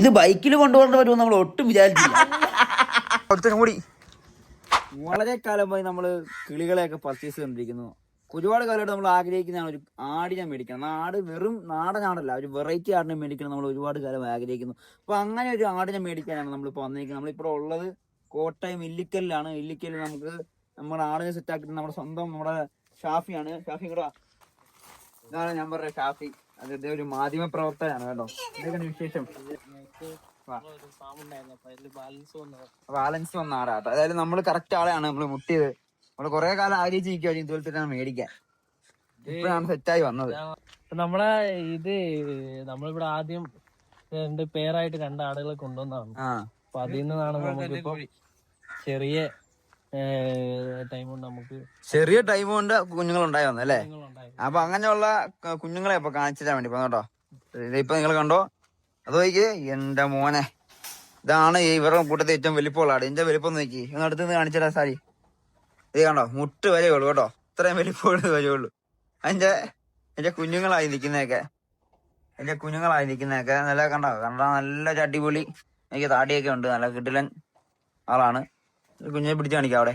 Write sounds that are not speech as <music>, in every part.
ഇത് ബൈക്കിൽ കൊണ്ടുപോകേണ്ട വരുമെന്ന് നമ്മൾ ഒട്ടും വിചാരിച്ചില്ല. കൂടി. വളരെ കാലമായി നമ്മൾ കിളികളെയൊക്കെ പർച്ചേസ് ചെയ്തുകൊണ്ടിരിക്കുന്നു. ഒരുപാട് കാലമായിട്ട് നമ്മൾ ആഗ്രഹിക്കുന്നതാണ് ഒരു ആടിനെ മേടിക്കണം. നാട് വെറും നാടൻ ആടല്ല ഒരു വെറൈറ്റി ആടിനെ മേടിക്കണം നമ്മൾ ഒരുപാട് കാലം ആഗ്രഹിക്കുന്നു. അപ്പൊ അങ്ങനെ ഒരു ആടിനെ മേടിക്കാനാണ് നമ്മളിപ്പോൾ വന്നിരിക്കുന്നത്. നമ്മളിപ്പോൾ ഉള്ളത് കോട്ടയം ഇല്ലിക്കലിലാണ്. ഇല്ലിക്കലിൽ നമുക്ക് നമ്മുടെ ആടിനെ സെറ്റ് ആക്കിയിട്ട് നമ്മുടെ സ്വന്തം നമ്മുടെ ഷാഫിയാണ്. ഷാഫി കൂടെ ഇതാണ് ഞാൻ പറഞ്ഞ ഷാഫി. അത് ഇദ്ദേഹം ഒരു മാധ്യമ പ്രവർത്തകനാണ് കേട്ടോ. എന്തൊക്കെയാണ് വിശേഷം. ബാലൻസ് വന്ന. ആടാട്ടോ അതായത് നമ്മൾ കറക്റ്റ് ആളെയാണ്. നമ്മൾ മുട്ടിയത്. നമ്മൾ കൊറേ കാലം ആഗ്രഹിച്ചിരിക്കുവായിരുന്നു ഇതുപോലെ തന്നെ മേടിക്കാൻ. ഇപ്പോഴാണ് സെറ്റായി വന്നത്. നമ്മളെ ഇത് നമ്മളിവിടെ ആദ്യം രണ്ട് പേരായിട്ട് രണ്ട് ആടുകളെ കൊണ്ടുവന്നതാണ്. ആ. അപ്പൊ അതിൽ നിന്നാണ് നമുക്കിപ്പോ ചെറിയ ടൈം കൊണ്ട് നമുക്ക് ചെറിയ ടൈം കൊണ്ട് കുഞ്ഞുങ്ങൾ ഉണ്ടായി വന്നല്ലേ അപ്പൊ അങ്ങനെയുള്ള കുഞ്ഞുങ്ങളെ ഇപ്പൊ കാണിച്ചു തരാൻ വേണ്ടി കേട്ടോ ഇപ്പൊ നിങ്ങൾ കണ്ടോ? അത് നോക്കിയേ എന്റെ മോനെ. ഇതാണ് ഇവരുടെ കൂട്ടത്തിൽ ഏറ്റവും വലിപ്പമുള്ള എന്റെ വലിപ്പം നോക്കി. ഒന്ന് അടുത്ത് നിന്ന് കാണിച്ചടാ സാരി. ഇത് കണ്ടോ? മുട്ട് വരെ ഉള്ളു കേട്ടോ. ഇത്രയും വലിപ്പമുള്ളത് വരെയുള്ളൂ അതിന്റെ എന്റെ കുഞ്ഞുങ്ങളായി നിൽക്കുന്നതൊക്കെ എന്റെ കുഞ്ഞുങ്ങളായി നിൽക്കുന്നതൊക്കെ നല്ല കണ്ടോ? കണ്ടാ നല്ല ചട്ടിപൊളി എനിക്ക് താടിയൊക്കെ ഉണ്ട്. നല്ല കിട്ടിലൻ ആളാണ്. കുഞ്ഞിനെ പിടിച്ച് കാണിക്കാം അവിടെ.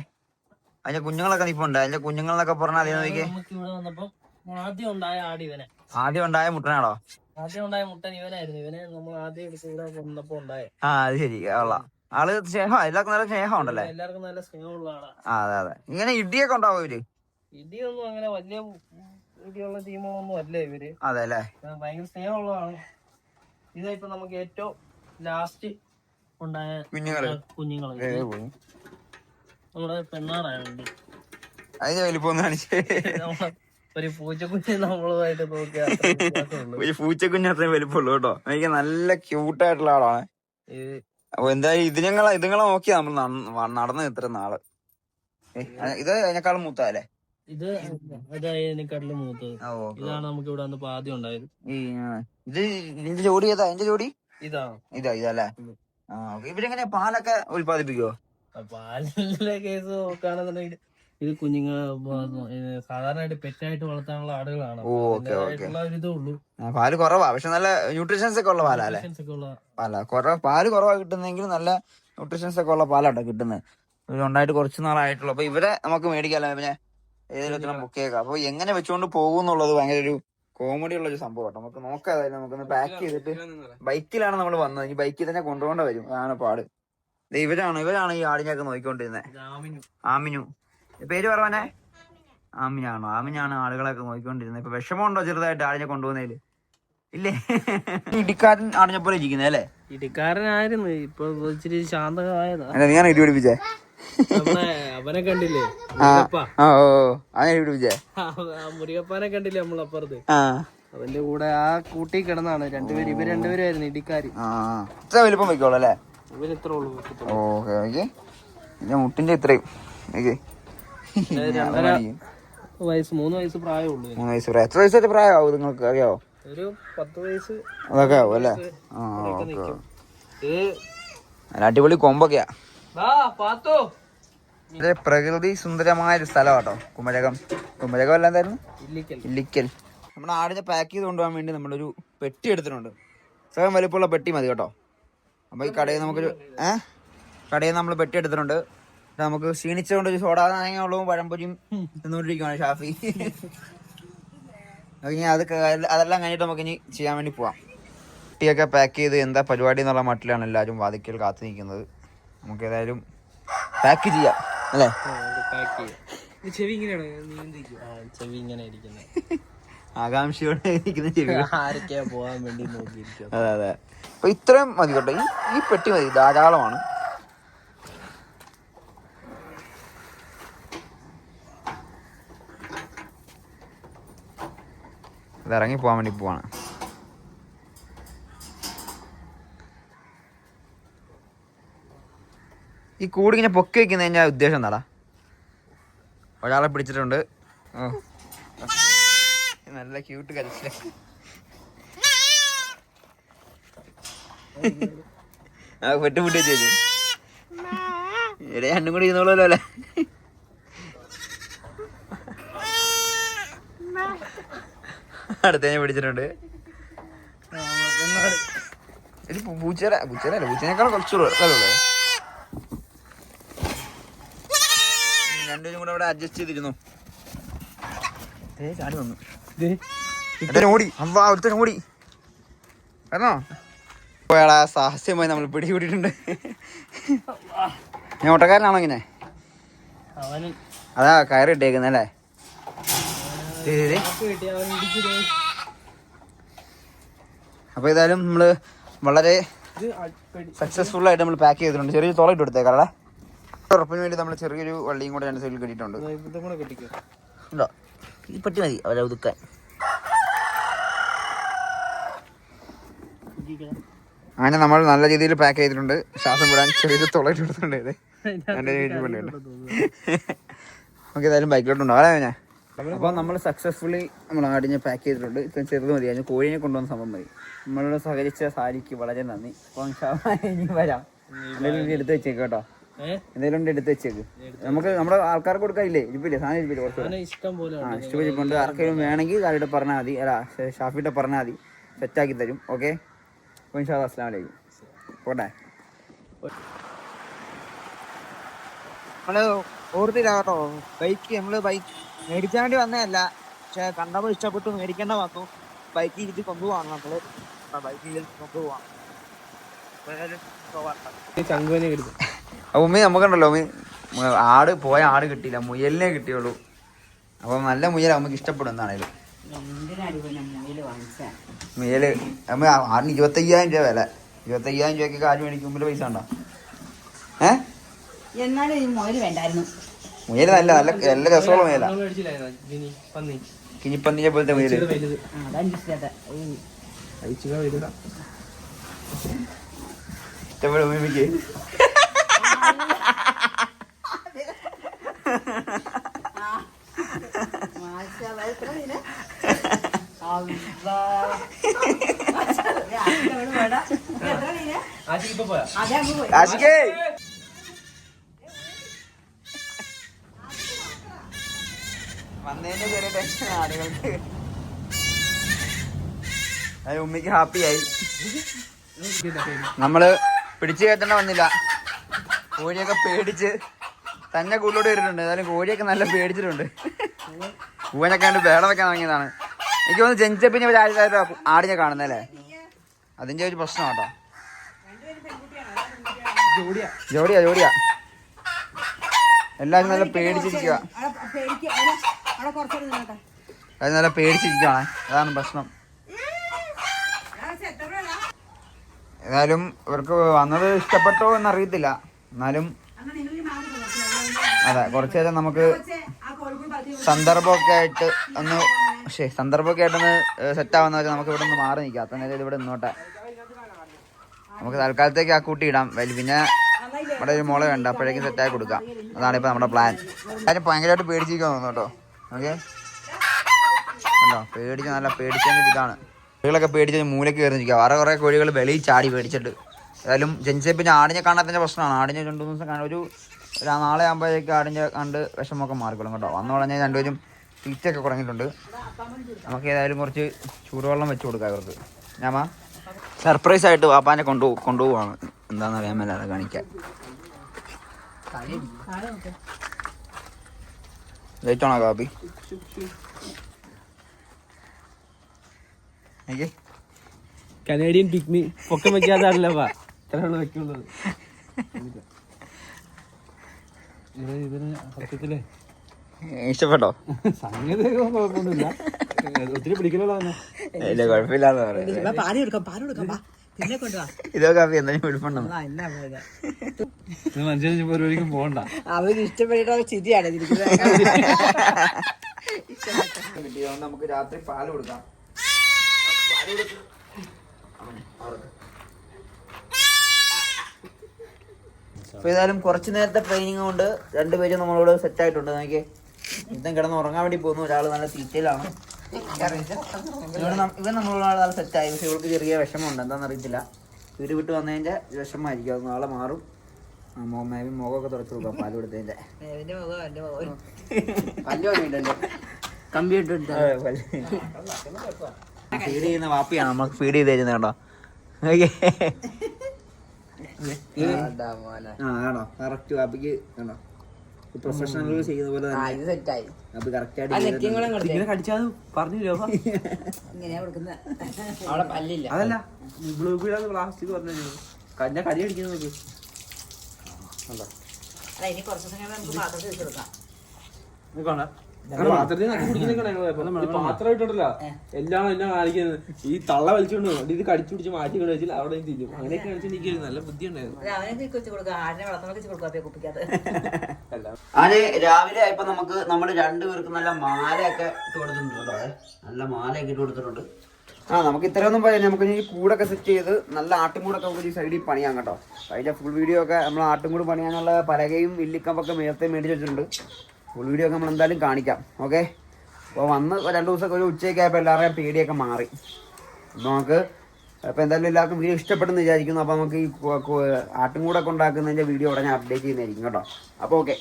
അതിന്റെ കുഞ്ഞുങ്ങളൊക്കെ നിപ്പുണ്ട് അതിന്റെ കുഞ്ഞുങ്ങളെന്നൊക്കെ പറഞ്ഞാൽ അതിനെ നോക്കിയേ. ആദ്യം ഉണ്ടായ ആട് ഇവനെ. ആദ്യം ഉണ്ടായ മുട്ടനാണോ? ആദ്യം ഉണ്ടായ മുട്ടൻ ഇവനായിരുന്നു. ഇവനെ നമ്മൾ ആദ്യം എടുത്ത് ഇവിടെ വന്നപ്പോ ഉണ്ടായ. ആ അത് ശരി. കൊള്ളാം. ആൾ സ്നേഹം എല്ലാവർക്കും നല്ല സ്നേഹം ഉണ്ടല്ലേ എല്ലാവർക്കും നല്ല സ്നേഹമുള്ള ആളാ. ആ അതെ അതെ. ഇങ്ങനെ ഇടിയൊക്കെ ഉണ്ടാവും ഇവർ? ഇടിയൊന്നും അങ്ങനെ വലിയ ഇടിയുള്ള ടീമുകളൊന്നും അല്ല ഇവർ. അതെ അല്ലേ? ഭയങ്കര സ്നേഹമുള്ളതാണ്. ഇതാ ഇപ്പൊ നമുക്ക് ഏറ്റവും ലാസ്റ്റ് ഉണ്ടായ കുഞ്ഞുങ്ങൾ. കുഞ്ഞുങ്ങൾ. നമ്മുടെ പെണ്ണാടായുണ്ട് അതിന്റെ വലിപ്പം കാണിച്ചേ. <laughs> ഒരു പൂച്ചക്കുഞ്ഞ് നമ്മളുമായിട്ട് നോക്കിയ ഈ പൂച്ചക്കുഞ്ഞ് അത്രയും വലിപ്പമുള്ളൂ കേട്ടോ. എനിക്ക് നല്ല ക്യൂട്ടായിട്ടുള്ള ആളാണ്. ഇത് അപ്പൊ എന്തായാലും ഇതിനങ്ങളെ ഇതുങ്ങളെ നോക്കിയാ നമ്മൾ നടന്നു ഇത്ര നാൾ. ഇത് അതിനേക്കാളും മൂത്ത അല്ലേ ഇത് അതിനെക്കാട്ടിലും മൂത്തത്. ഇതാണ് നമുക്ക് ഇവിടെ വന്നപ്പോ ആദ്യം ഉണ്ടായത്. ഇത് ഇതിന്റെ ജോഡി ഏതാ? അതിന്റെ ജോഡി? ഇതാണ് ഇതാ ഇതല്ലേ. ഇവരെങ്ങനെ പാലൊക്കെ ഉൽപ്പാദിപ്പിക്കുവോ? പാലിന്റെ കേസ് നോക്കുകയാണെന്നുണ്ടെങ്കിൽ ഇത് കുഞ്ഞുങ്ങൾ സാധാരണയായിട്ട് പെറ്റായിട്ട് വളർത്താനുള്ള ആടുകളാണ്. Okay, okay. പാൽ കുറവാ പക്ഷെ നല്ല ന്യൂട്രീഷൻസ് ഒക്കെ ഉള്ള പാലാ അല്ലേ? ഒക്കെ പാല. കുറ പാൽ കുറവാ കിട്ടുന്നെങ്കിൽ നല്ല ന്യൂട്രീഷൻസ് ഒക്കെ ഉള്ള പാലാട്ടോ കിട്ടുന്നത് ഉണ്ടായിട്ട് കുറച്ച് നാളായിട്ടുള്ളൂ. അപ്പൊ ഇവരെ നമുക്ക് മേടിക്കാല്ലോ പിന്നെ ഏതെങ്കിലും ബുക്ക് ചെയ്യേക്കാം അപ്പൊ എങ്ങനെ വെച്ചുകൊണ്ട് പോകും എന്നുള്ളത് ഭയങ്കര ഒരു കോമഡി ഉള്ള ഒരു സംഭവം കേട്ടോ നമുക്ക് നോക്കാം അതായത് നമുക്കൊന്ന് പാക്ക് ചെയ്തിട്ട് ബൈക്കിലാണ് നമ്മൾ വന്നത്. ഈ ബൈക്കിൽ തന്നെ കൊണ്ടുപോകേണ്ട വരും. അതാണ് പാട്. ദേ ഇവരാണ് ഇവരാണ് ഈ ആടിനെയൊക്കെ നോക്കിക്കൊണ്ടിരുന്നത് ആമിനു. പേര് പറഞ്ഞേ ആമിനാണോ? ആമിനാണ് ആളുകളൊക്കെ നോക്കിക്കൊണ്ടിരുന്നത്. ഇപ്പൊ വിഷമമുണ്ടോ ചെറുതായിട്ട് ആടിനെ കൊണ്ടുപോകുന്നതിൽ? ഇല്ലേ? ഇടിക്കാരൻ ആടിനെ പോലെ ഇരിക്കുന്നത് അല്ലേ? ഇടിക്കാരനായിരുന്നു. ഇപ്പൊ ഇച്ചിരി ശാന്തമായതാ. ഇടി പിടിപ്പിച്ചേ? അവനെ കണ്ടില്ലേ? പിടിപ്പിച്ചേ? മുരുകപ്പാനെ കണ്ടില്ലേ നമ്മളപ്പുറത്ത് അവന്റെ കൂടെ ആ കൂട്ടി കിടന്നാണ്. രണ്ടുപേരും ഇവർ രണ്ടുപേരായിരുന്നു ഇടിക്കാര്. ഇത്ര വലുപ്പം വെക്കോളൂ അല്ലേ? ഇവർ ഇത്ര ഉള്ളൂ. Okay okay. ഞാൻ മുട്ടിന്റെ ഇത്രയും. ഓക്കെ. രണ്ടര വയസ്സ് മൂന്ന് വയസ്സ് പ്രായമുള്ളൂ. മൂന്ന് വയസ്സ് പ്രായം. എത്ര വയസ്സായിട്ട് പ്രായമാവും നിങ്ങൾക്ക് അറിയാവോ? ഒരു പത്ത് വയസ്സ് അതൊക്കെ ആവും അല്ലേ? ആ ഓക്കെ നല്ല അടിപൊളി കൊമ്പൊക്കെയാ. ഇത് പ്രകൃതി സുന്ദരമായ ഒരു സ്ഥലം കേട്ടോ കുമരകം. കുമരകം അല്ല എന്തായിരുന്നു? ഇല്ലിക്കൽ. നമ്മുടെ ആടിനെ പാക്ക് ചെയ്ത് കൊണ്ടുപോകാൻ വേണ്ടി നമ്മളൊരു പെട്ടി എടുത്തിട്ടുണ്ട്. സ്വയം വലിപ്പമുള്ള പെട്ടി മതി കേട്ടോ. അപ്പൊ ഈ കടയിൽ നമുക്കൊരു ഏഹ് കടയിൽ നമ്മൾ പെട്ടി എടുത്തിട്ടുണ്ട്. നമുക്ക് ക്ഷീണിച്ചുകൊണ്ട് ഒരു സോഡാ നാരങ്ങളും പഴംപൊരിയും തിന്നുകൊണ്ടിരിക്കുകയാണ് ഷാഫി. ഇനി അത് അതെല്ലാം കഴിഞ്ഞിട്ട് നമുക്ക് ഇനി ചെയ്യാൻ വേണ്ടി പോവാം. കുട്ടിയൊക്കെ പാക്ക് ചെയ്ത് എന്താ പരിപാടി എന്നുള്ള മട്ടിലാണ് എല്ലാവരും വാതിക്കൽ കാത്തു നിൽക്കുന്നത്. നമുക്ക് ഏതായാലും പാക്ക് ചെയ്യാം അല്ലേ? പാക്ക് ചെയ്യാം. ചെവി ഇങ്ങനെ ആകാംക്ഷയോടെ ഇരിക്കുന്ന ചെവി <laughs> ആരൊക്കെയാ പോകാൻ വേണ്ടി നോക്കിയിരിക്കും അതെ അതെ. അപ്പൊ ഇത്രയും മതി കേട്ടോ. ഈ ഈ പെട്ടി മതി ധാരാളമാണ്. ഇത് ഇറങ്ങി പോകാൻ വേണ്ടി പോവാണ്. ഈ കൂടി ഇങ്ങനെ പൊക്കി വെക്കുന്നതിന്റെ ഉദ്ദേശം എന്താടാ? ഒരാളെ പിടിച്ചിട്ടുണ്ട്. നല്ല ക്യൂട്ട് കരച്ചില്ല ആ പെട്ട് വെച്ചു ഇവിടെ രണ്ടും കൂടി ഇരുന്നോളൂല്ലോ അടുത്തതിനെ പിടിച്ചിട്ടുണ്ട്. ഇത് പൂ- പൂച്ചേര പൂച്ചേരല്ല പൂച്ചേനേക്കാൾ കുറച്ചു അല്ലേ രണ്ടുപേരും കൂടെ ഇവിടെ അഡ്ജസ്റ്റ് ചെയ്തിരുന്നു. ചാടി വന്നു. ഓടി. അవ్വാ ഒരുത്തൻ ഓടി. വരണോ? പോയാളാ സാഹസ്യമായി നമ്മൾ പിടികൂടിയിട്ടുണ്ട്. ഞാൻ ഓട്ടക്കാരനാണോ ഇങ്ങനെ? അതാ കയറി ഇട്ടേക്കുന്നല്ലേ കാപ്പ് കിട്ടി അവൻ ഇടിച്ച് ദേ. അപ്പൊ ഏതായാലും നമ്മൾ വളരെ. സക്സസ്ഫുൾ ആയിട്ട് നമ്മൾ പാക്ക് ചെയ്തിട്ടുണ്ട്. ചെറിയ തുള ഇട്ട് കൊടുത്തേക്കാളെ ഉറപ്പിന് വേണ്ടി നമ്മൾ ചെറിയൊരു വള്ളിയും കൂടെ രണ്ട് സൈഡിൽ കെട്ടിയിട്ടുണ്ട്. ഉണ്ടോ? ഈ പറ്റി മതി അവരെ ഒതുക്കാൻ. അങ്ങനെ നമ്മൾ നല്ല രീതിയിൽ പാക്ക് ചെയ്തിട്ടുണ്ട്. ശ്വാസം വിടാൻ ചെറിയൊരു തുളയിട്ട് കൊടുത്തിട്ടുണ്ട് ഇത്. രീതിയിൽ നമുക്ക് ഏതായാലും ബൈക്കിലോട്ടുണ്ടോ അല്ലേ ഞാൻ അപ്പോൾ നമ്മൾ സക്സസ്ഫുള്ളി നമ്മൾ ആടിനെ പാക്ക് ചെയ്തിട്ടുണ്ട്. ഇപ്പം ചെറുത് മതി. അതിന് കോഴിനെ കൊണ്ടുവന്ന സംഭവം മതി. നമ്മളോട് സഹകരിച്ച സാരിക്ക് വളരെ നന്ദി. അപ്പോൾ ഇൻഷാല്ലാ ഇനി വരാം. എന്തെങ്കിലും എടുത്ത് വെച്ചേക്ക് കേട്ടോ. എന്തെങ്കിലും എടുത്ത് വെച്ചേക്ക്. നമുക്ക് നമ്മുടെ ആൾക്കാർക്ക് കൊടുക്കാനില്ലേ ഇരിപ്പില്ലേ? സാധനം ഇരിപ്പില്ലേ? കുറച്ച് അവനെ ഇഷ്ടം പോലെ ആ ഉണ്ട്. ഇഷ്ടപ്പെട്ടിട്ടുണ്ട് ആർക്കെങ്കിലും വേണമെങ്കിൽ കാലിട്ട് പറഞ്ഞാൽ മതി. അല്ല ഷാഫിയുടെ പറഞ്ഞാൽ മതി. സെറ്റാക്കി തരും. ഓക്കെ അപ്പോൾ ഇൻഷാ അസ്ലാം വലൈക്കും പോട്ടെ. ഹലോ ഓർത്തില്ല കേട്ടോ. ബൈക്ക് നമ്മൾ ബൈക്ക് മേടിക്കാൻ വേണ്ടി വന്നതല്ല. പക്ഷെ കണ്ടപ്പോൾ ഇഷ്ടപ്പെട്ടു. മേടിക്കേണ്ട വന്നു. ബൈക്ക് ഇരുത്തി കൊണ്ടുപോവാണ് നമ്മൾ. ബൈക്കിൽ കൊണ്ടുപോവാണ്. <laughs> ഉമ്മി നമുക്കുണ്ടല്ലോ. ഉമ്മി ആട് പോയ ആട് കിട്ടിയില്ല. മുയലിനെ കിട്ടിയുള്ളൂ. അപ്പൊ നല്ല മുയൽ നമുക്ക് ഇഷ്ടപ്പെടും എന്നാണേലും. മുയൽ അമ്മ ആടിന് ഇരുപത്തയ്യായിരം രൂപ വില. ഇരുപത്തയ്യായിരം രൂപയ്ക്ക് കാര്യം മേടിക്കുമ്പോൾ പൈസ ഉണ്ടോ? ഏ? എന്നാലും ഈ മുയൽ വേണ്ടായിരുന്നു. മുയൽ നല്ല നല്ല നല്ല രസമുള്ള മുയല. കിഞ്ഞിപ്പന്നിനെ പോലത്തെ മുയൽ. ഇച്ചിരി വലുത്. ആ, അതാ എനിക്ക് ഇഷ്ടപ്പെട്ട ഇച്ചിരി വലുതാ ഇഷ്ടപ്പെടും ഉമ്മിക്ക് ആശിക്ക് ഇപ്പൊ പോയാ ആഷിക്കേ വന്നതിന്റെ ചെറിയ ടെൻഷൻ ആളുകൾക്ക്. അത് ഉമ്മിക്ക് ഹാപ്പിയായി നമ്മൾ പിടിച്ചു കയറ്റേണ്ട വന്നില്ല. കോഴിയൊക്കെ പേടിച്ച് തന്നെ കൂടുതലോട് വരുന്നുണ്ട്. ഏതായാലും കോഴിയൊക്കെ നല്ല പേടിച്ചിട്ടുണ്ട്. പൂവനൊക്കെ കണ്ട് വേള വെക്കാൻ തുടങ്ങിയതാണ്. എനിക്ക് തോന്നുന്നു ജനിച്ചപ്പിന് ഒരു ആഴ്ച ആടിനെ കാണുന്നല്ലേ അതിന്റെ ഒരു പ്രശ്നം കേട്ടോ ജോഡിയാ. ജോഡിയാ എല്ലാരും നല്ല പേടിച്ചിരിക്കുക അത് നല്ല പേടിച്ചിരിക്കുകയാണ് അതാണ് പ്രശ്നം ഏതായാലും ഇവർക്ക് വന്നത് ഇഷ്ടപ്പെട്ടോ എന്നറിയത്തില്ല. എന്നാലും അതെ കുറച്ച് നേരം നമുക്ക് സന്ദർഭമൊക്കെ ആയിട്ട് ഒന്ന് പക്ഷേ സന്ദർഭമൊക്കെ ആയിട്ടൊന്ന് സെറ്റ് ആവുന്ന വെച്ചാൽ നമുക്ക് ഇവിടെ നിന്ന് മാറി നിൽക്കാം അത്ര നേരം ഇവിടെ നിന്നോട്ടെ. നമുക്ക് തൽക്കാലത്തേക്ക് ആ കൂട്ടി ഇടാം. വലിയ പിന്നെ ഇവിടെ ഒരു മുള വേണ്ട. അപ്പോഴേക്കും സെറ്റാക്കി കൊടുക്കാം. അതാണ് ഇപ്പൊ നമ്മുടെ പ്ലാൻ കാര്യം ഭയങ്കരമായിട്ട് പേടിച്ചിരിക്കാൻ തോന്നുന്നു കേട്ടോ. ഓക്കെ. ഉണ്ടോ പേടിച്ച് നല്ല പേടിച്ചതിന്റെ ഒരു ഇതാണ്. കോഴികളൊക്കെ പേടിച്ച് മൂലയ്ക്ക് കയറി നിൽക്കുക വേറെ കുറേ കോഴികൾ വെളിയിൽ ചാടി പേടിച്ചിട്ട്. ഏതായാലും ജനിച്ചേ പിന്നെ ആടിനെ കാണാത്തതിന്റെ പ്രശ്നമാണ്. ആടിനെ രണ്ടു മൂന്ന് ദിവസം ഒരു നാളെ ആകുമ്പോഴേക്ക് ആടിനെ കണ്ട് വിഷമൊക്കെ മാറിക്കോളും കേട്ടോ. വന്നു പറഞ്ഞാൽ രണ്ടുപേരും തീറ്റയൊക്കെ കുറഞ്ഞിട്ടുണ്ട്. നമുക്ക് ഏതായാലും കുറച്ച് ചൂടുവെള്ളം വെച്ച് കൊടുക്കാം ഇവർക്ക്. ഞാമാ സർപ്രൈസ് ആയിട്ട് വാപ്പാനെ കൊണ്ടു കൊണ്ടുപോവാണ്. എന്താണെന്ന് അറിയാൻ മേലാതെ കാണിക്കാൻ. ലൈറ്റാണോ കാപ്പി കനേഡിയൻ പിക്നി പൊക്കം വെക്കാതാണല്ലപ്പാ ഇത്രയുള്ള വെക്കുള്ളത്. ഇത് ഇതിന് സത്യത്തിൽ. ഇഷ്ടപ്പെട്ടോ? സംഗതി കുഴപ്പമൊന്നുമില്ല. ഒത്തിരി ഇല്ല കുഴപ്പമില്ലാന്ന് പറയാം ഇതോ കാപ്പി മനുഷ്യന് പരിപാടിക്കും അവർ ഇഷ്ടപ്പെട്ടിട്ട് ചിരിയാണ് <laughs> നമുക്ക് രാത്രി പാൽ കൊടുക്കാം. അപ്പൊ ഏതായാലും കുറച്ചു നേരത്തെ ട്രെയിനിങ് കൊണ്ട് രണ്ടുപേരും നമ്മളോട് സെറ്റ് ആയിട്ടുണ്ട്. നോക്കിയേ. ഇതും കിടന്ന് ഉറങ്ങാൻ വേണ്ടി പോകുന്നു. ഒരാൾ നല്ല തീറ്റയിലാണ്. ഇവൻ നമ്മളുള്ള നമ്മളോട് നല്ല സെറ്റായി. പക്ഷെ ഇവൾക്ക് ചെറിയ വിഷമമുണ്ട്. എന്താണെന്ന് അറിയത്തില്ല വീട് വിട്ട് വന്നതിന്റെ വിഷമമായിരിക്കും. അത് നാളെ മാറും. മേബി മുഖമൊക്കെ തുറച്ചു കൊടുക്കാം പാൽ പല്ല് കമ്പ്യൂട്ടർ ഫീഡ് ചെയ്യുന്ന വാപ്പിയാണ്. നമ്മൾ ഫീഡ് ചെയ്ത് തരുന്നത് കേട്ടോ ആ ആണോ കറക്റ്റ് വാപ്പിക്ക് കണ്ടോ? പ്രൊഫഷണൽ ചെയ്യുന്ന പോലെ ആ തന്നെ ഇത് സെറ്റായി. അപ്പൊ കറക്റ്റ് ആ നെറ്റിയും കൂടെ കൊടുത്തേ ഇങ്ങനെ കടിച്ചാൽ പറഞ്ഞില്ലോ <laughs> ഇങ്ങനെയാ കൊടുക്കുന്ന. അവിടെ പല്ലില്ല. അതല്ല ബ്ലൂ ബീഡാന്ന് പ്ലാസ്റ്റിക് പറഞ്ഞു ഞാൻ കടി അടിക്കുന്നത് നോക്ക്. അല്ല ഇനി കുറച്ച് കഴിയുമ്പോ നമുക്ക് പാത്രത്തിൽ വെച്ച് കൊടുക്കാം. പാത്രത്തിൽ നക്കി കുടിക്കുന്ന പാത്രം ഇട്ടോണ്ടല്ല എല്ലാം എന്നെ കാണിക്കുന്നത്. ഈ തള്ള വലിച്ചോണ്ട്. ഇത് കടിച്ചു പിടിച്ച് മാറ്റി കൊണ്ട് വെച്ചാൽ അവിടെ തിരിയും അങ്ങനെയൊക്കെ കളിച്ച് എനിക്ക് നല്ല ബുദ്ധി ഉണ്ടായിരുന്നു. ആനെ രാവിലെ ആയപ്പോ നമുക്ക് നമ്മൾ രണ്ടുപേർക്ക് നല്ല മാലയൊക്കെ ഇട്ട് കൊടുത്തിട്ടുണ്ട് നല്ല മാലയൊക്കെ ഇട്ട് കൊടുത്തിട്ടുണ്ട്. ആ നമുക്ക് ഇത്രയൊന്നും പറയാം നമുക്ക് ഇനി കൂടൊക്കെ സെറ്റ് ചെയ്ത് നല്ല ആട്ടുംകൂടൊക്കെ നമുക്ക് ഈ സൈഡിൽ പണിയാം കേട്ടോ. അതിന്റെ ഫുൾ വീഡിയോ ഒക്കെ നമ്മൾ ആട്ടുംകൂട് പണിയാനുള്ള പലകയും വില്ലിക്കമ്പൊക്കെ നേരത്തെ മേടിച്ച് വെച്ചിട്ടുണ്ട്. ഫുൾ വീഡിയോ ഒക്കെ നമ്മൾ എന്തായാലും കാണിക്കാം. ഓക്കെ അപ്പോൾ വന്ന് രണ്ട് ദിവസമൊക്കെ ഒരു ഉച്ചയൊക്കെ ആയപ്പോൾ എല്ലാവരുടെയും പേടിയൊക്കെ മാറി. അപ്പോൾ നമുക്ക് അപ്പോൾ എന്തായാലും എല്ലാവർക്കും വീഡിയോ ഇഷ്ടപ്പെടുന്നു വിചാരിക്കുന്നു. അപ്പോൾ നമുക്ക് ഈ ആട്ടും കൂടെ ഉണ്ടാക്കുന്നതിന്റെ വീഡിയോ ഉടനെ അപ്ഡേറ്റ് ചെയ്യുന്നതായിരിക്കും കേട്ടോ. അപ്പോൾ ഓക്കെ